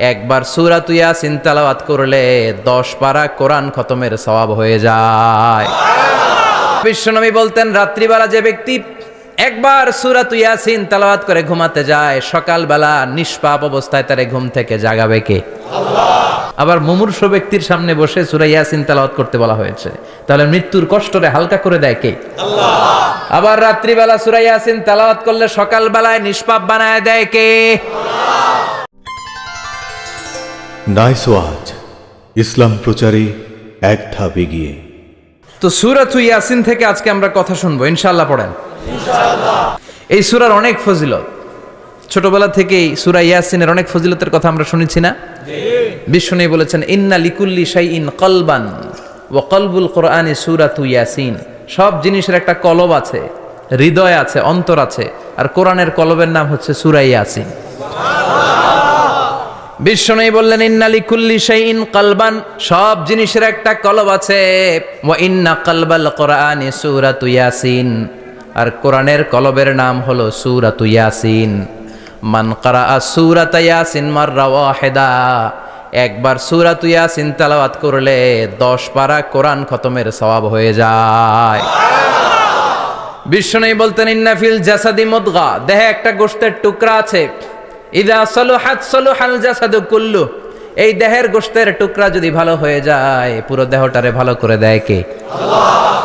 একবার সুরাত ইয়াসিন তেলাওয়াত করলে দশ পারা কোরআন খতমের সওয়াব হয়ে যায়। বিশ্বনবী বলতেন রাত্রিবেলা যে ব্যক্তি একবার সুরাত ইয়াসিন তেলাওয়াত করে ঘুমাতে যায় সকালবেলা নিষ্পাপ অবস্থায় তারে ঘুম থেকে জাগাবে কে? আবার মুমূর্ষ ব্যক্তির সামনে বসে সুরা ইয়াসিন তেলাওয়াত করতে বলা হয়েছে। তাহলে মৃত্যুর কষ্টরে হালকা করে দেয় কে? আবার রাত্রিবেলা সুরা ইয়াসিন তেলাওয়াত করলে সকালবেলায় নিষ্পাপ বানায় দেয় কে? নাইস ওয়াজ ইসলাম প্রচারে এক ধাপ এগিয়ে। তো সুরাত ইয়াসিন থেকে আজকে আমরা কথা শুনব ইনশাল্লাহ পড়েন। এই সুরার অনেক ফজিলত। ছোটবেলা থেকেই সুরা ইয়াসিনের অনেক ফজিলতের কথা আমরা শুনেছি না? বিশ্ব বিষ্ণু বলেছেন ইন্না লিকুল্লি শাই ইন কলবান ও কলবুল কোরআনে সুরাতু ইয়াসিন। সব জিনিসের একটা কলব আছে হৃদয় আছে অন্তর আছে আর কোরআনের কলবের নাম হচ্ছে সুরা ইয়াসিন। বিশ্বনবী বললেন, ইন্নালি কুল্লি শাইইন কালবান সব জিনিসের একটা কলব আছে। ওয়া ইন্না কালবাল কোরআনি সূরাতু ইয়াসিন আর কোরআনের কলবের নাম হলো সূরাতু ইয়াসিন। মান কারাআ সূরাতা ইয়াসিন মাররা ওয়াহিদা একবার সূরাতু ইয়াসিন তেলাওয়াত করলে 10 পারা কোরআন খতমের সওয়াব হয়ে যায়। বিশ্বনবী বলতেন ইন্নাফিল জাসাদি মুদগা দেহে একটা গোশতের টুকরা আছে। ইদা সলুহাত সলুহাল জাসাদু কুল্লু। এই দেহের গোশতের টুকরা যদি ভালো হয়ে যায় পুরো দেহটারে ভালো করে দেয় কে?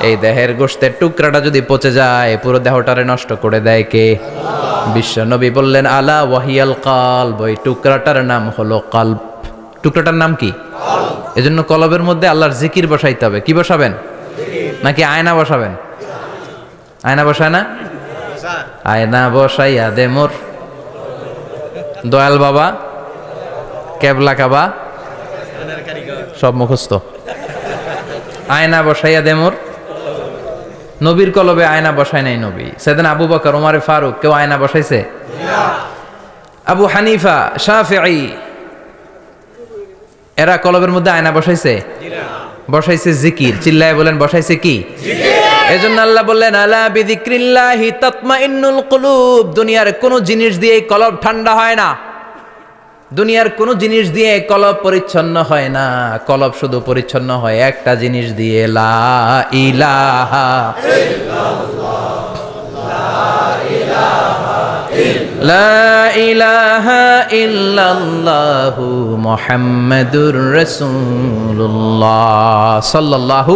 এই দেহের গোশতের টুকরাটা যদি পচে যায় পুরো দেহটারে নষ্ট করে দেয় কে? বিশ্ব নবী বললেন আলা ওয়াহিয়াল কালব। ওই টুকরাটার নাম হলো কাল্ব। টুকরাটার নাম কি? এজন্য কলবের মধ্যে আল্লাহর জিকির বসাইতে হবে। কি বসাবেন? নাকি আয়না বসাবেন? আয়না বসায় না? আয়না বসাইয়া দে মোর। দয়াল বাবা, কেবলা কাবা, সব মুখস্থ। আয়না বসাইয়া দে মোর। নবীর কলবে আয়না বসায় নাই নবী। সেদিন আবু বকর ওমারে ফারুক, কেউ আয়না বসাইছে? আবু হানিফা শাফি এরা কলবের মধ্যে আয়না বসাইছে? বসাইছে জিকির। চিল্লায় বলেন, বসাইছে কি? এজন্য আল্লাহ বললেন, আলা বিদিক্রিল্লাহি তাতমাইন্নুল কুলুব। দুনিয়ার কোনো জিনিস দিয়ে কলব ঠান্ডা হয় না। দুনিয়ার কোনো জিনিস দিয়ে কলব পরিচ্ছন্ন হয় না। কলব শুধু পরিচ্ছন্ন হয় একটা জিনিস দিয়ে, লা ইলাহা লা ইলাহা ইল্লাল্লাহু মুহাম্মাদুর রাসূলুল্লাহ সাল্লাল্লাহু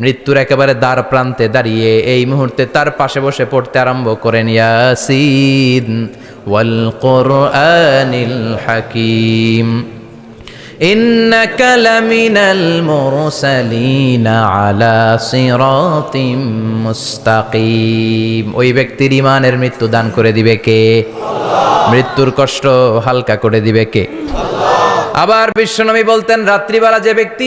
মৃত্যুর একেবারে দ্বার প্রান্তে দাঁড়িয়ে এই মুহূর্তে তার পাশে বসে পড়তে আরম্ভ করেন ইয়াসিন ওয়াল কোরআনিল হাকিম إنك لمن المرسلين على صراط মুস্তাকিম ওই ব্যক্তির ইমানের মৃত্যু দান করে দিবে কে মৃত্যুর কষ্ট হালকা করে দিবে কে আবার বিশ্বনবী বলতেন রাত্রিবেলা যে ব্যক্তি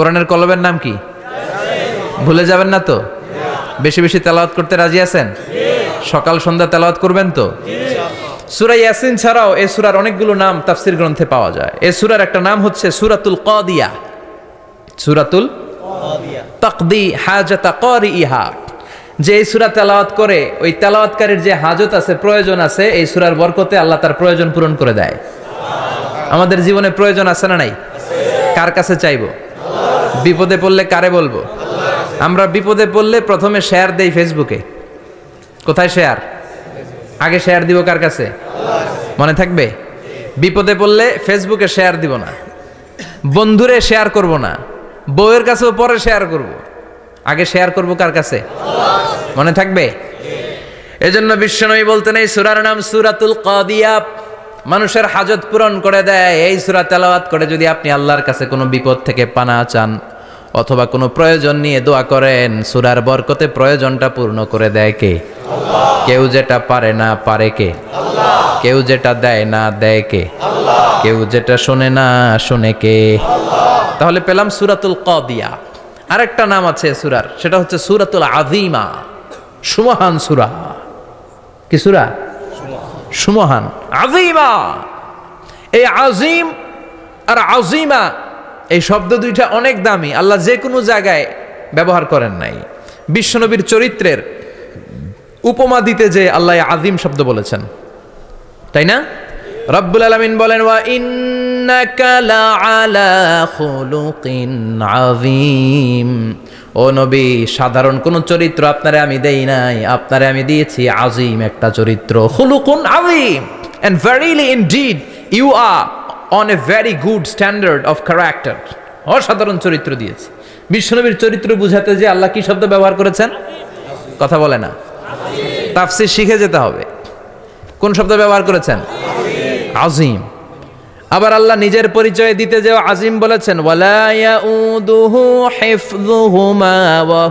কোরআনের কলবের নাম কি? ভুলে যাবেন না তো? বেশি বেশি তেলাওয়াত করতে রাজি আছেন? সকাল সন্ধ্যা তেলাওয়াত করবেন তো? সুরা ইয়াসিন ছাড়াও এ সুরার অনেকগুলো নাম তাফসির গ্রন্থে পাওয়া যায়। এই সুরার একটা নাম হচ্ছে সুরাতুল কদিয়া। সুরাতুল তাকদি হাজাতা করি ইহা যে এই সুরা তেলাওয়াত করে, ওই তেলাওয়াতকারীর যে হাজত আছে, প্রয়োজন আছে, এই সুরার বরকতে আল্লাহ তার প্রয়োজন পূরণ করে দেয়। আমাদের জীবনে প্রয়োজন আছে না নাই? কার কাছে চাইব? বিপদে পড়লে কারে বলব? আমরা বিপদে পড়লে প্রথমে শেয়ার দেই ফেসবুকে কোথায় শেয়ার আগে শেয়ার দিব কার কাছে? মনে থাকবে? বিপদে পড়লে ফেসবুকে শেয়ার দিব না। বন্ধুরে শেয়ার করব না। বউয়ের কাছেও পরে শেয়ার করব। আগে শেয়ার করব কার কাছে? মনে থাকবে? এজন্য বিশ্বনবী বলতেন, এই সুরার নাম সুরাতুল কাদিয়া। মানুষের হাজত পূরণ করে দেয়। এই সুরা তেলাওয়াত করে যদি আপনি আল্লাহর কাছে কোনো বিপদ থেকে পানা চান অথবা কোনো প্রয়োজন নিয়ে দোয়া করেন, সুরার বরকতে প্রয়োজনটা পূর্ণ করে দেয় কে? কেউ যেটা পারে না পারে কে? কেউ যেটা দেয় না দেয় কে? কেউ যেটা শোনে না শোনে কে? তাহলে পেলাম সুরাতুল কদিয়া। আরেকটা নাম আছে সুরার, সেটা হচ্ছে সুরাতুল আজিমা সুমহান সুরা। কি সুরা? সুমহান। আজিমা এই আজিম আর আজিমা এই শব্দ দুইটা অনেক দামি। আল্লাহ যে কোনো জায়গায় ব্যবহার করেন নাই। বিশ্বনবীর চরিত্রের উপমা দিতে যে আল্লাহ আজিম শব্দ বলেছেন। তাই না? রব্বুল আলামিন বলেন, ওয়া ইন্নাকা লাআলা খুলুকিন আযীম। ও নবী, সাধারণ কোন চরিত্র আপনারে আমি দেই নাই। আপনারে আমি দিয়েছি আজিম একটা চরিত্র। খুলুকুন আযীম। And verily indeed you are on a very good standard of character অসাধারণ চরিত্র দিয়েছে। বিশ্বনবীর চরিত্র বুঝাতে যে আল্লাহ কি শব্দ ব্যবহার করেছেন? কথা বলে না। তাফসির শিখে যেতে হবে। কোন শব্দ ব্যবহার করেছেন? আজিম। আবার আল্লাহ নিজের পরিচয় দিতে যে আজিম বলেছেন ইয়াউদুহু হিফযুহুমা ওয়া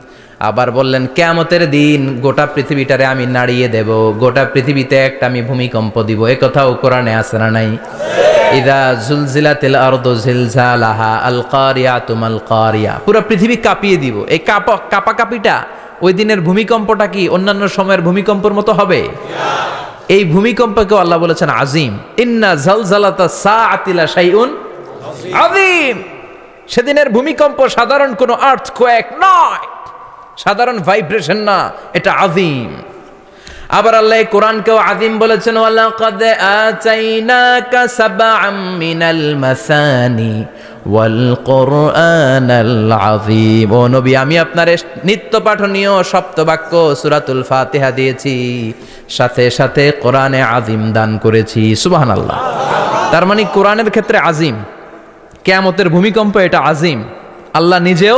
আবার বললেন, কেয়ামতের দিন গোটা পৃথিবীটারে আমি নাড়িয়ে দেব, গোটা পৃথিবীতে একটা আমি ভূমিকম্প দিব। এ কথাও কোরআনে আছে না নাই? ইদা জুলজিলাতিল আরদু জিলজালাহা আল কারিয়াতুম আল কারিয়া পুরো পৃথিবী কাঁপিয়ে দিব। এই কাপা কাপা কাপিটা ওই দিনের ভূমিকম্পটা কি অন্যান্য সময়ের ভূমিকম্পের মতো হবে? এই ভূমিকম্পকেও আল্লাহ বলেছেন আজিম। ইন্না ঝালঝালাতা সা আতিলা শাইউন আজিম সেদিনের ভূমিকম্প সাধারণ কোনো আর্থ কোয়েক নয়। সাধারণ ভাইব্রেশন না, এটা আজিম আবার আল্লাহ কোরআনকেও আযীম বলেছেন মাসানি আমি আপনার নিত্য পাঠনীয় সপ্তবাক্য সূরাতুল ফাতিহা দিয়েছি, সাথে সাথে কোরআনে আযীম দান করেছি। সুবহানাল্লাহ। তার মানে কোরআনের ক্ষেত্রে আজিম কেয়ামতের ভূমিকম্প এটা আজিম আল্লাহ নিজেও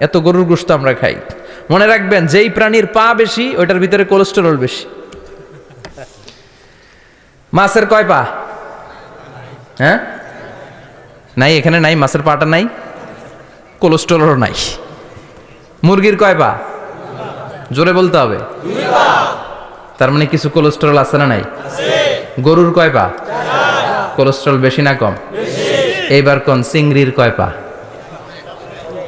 এত গরুর গোস্ত আমরা খাই। মনে রাখবেন যেই প্রাণীর পা বেশি ওইটার ভিতরে কোলেস্টেরল বেশি। মাছের কয় পা? হ্যাঁ? নাই এখানে নাই মাছের পাটা নাই কোলেস্টেরলও নাই। মুরগির কয় পা? জোরে বলতে হবে। তার মানে কিছু কোলেস্টেরল আছে না নাই? গরুর কয় পা? কোলেস্টেরল বেশি না কম? এইবার কোন চিংড়ির কয় পা?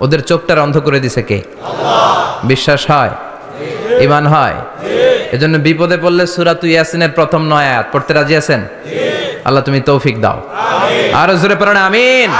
ওদের চোখটার অন্ধ করে দিছে কে? বিশ্বাস হয়? ইমান হয়? এজন্য বিপদে পড়লে সুরা তুই ইয়াসিনের প্রথম নয় আয়াত। পড়তে রাজি আছেন? আল্লাহ তুমি তৌফিক দাও। আরও জোরে পড়েন, আমিন।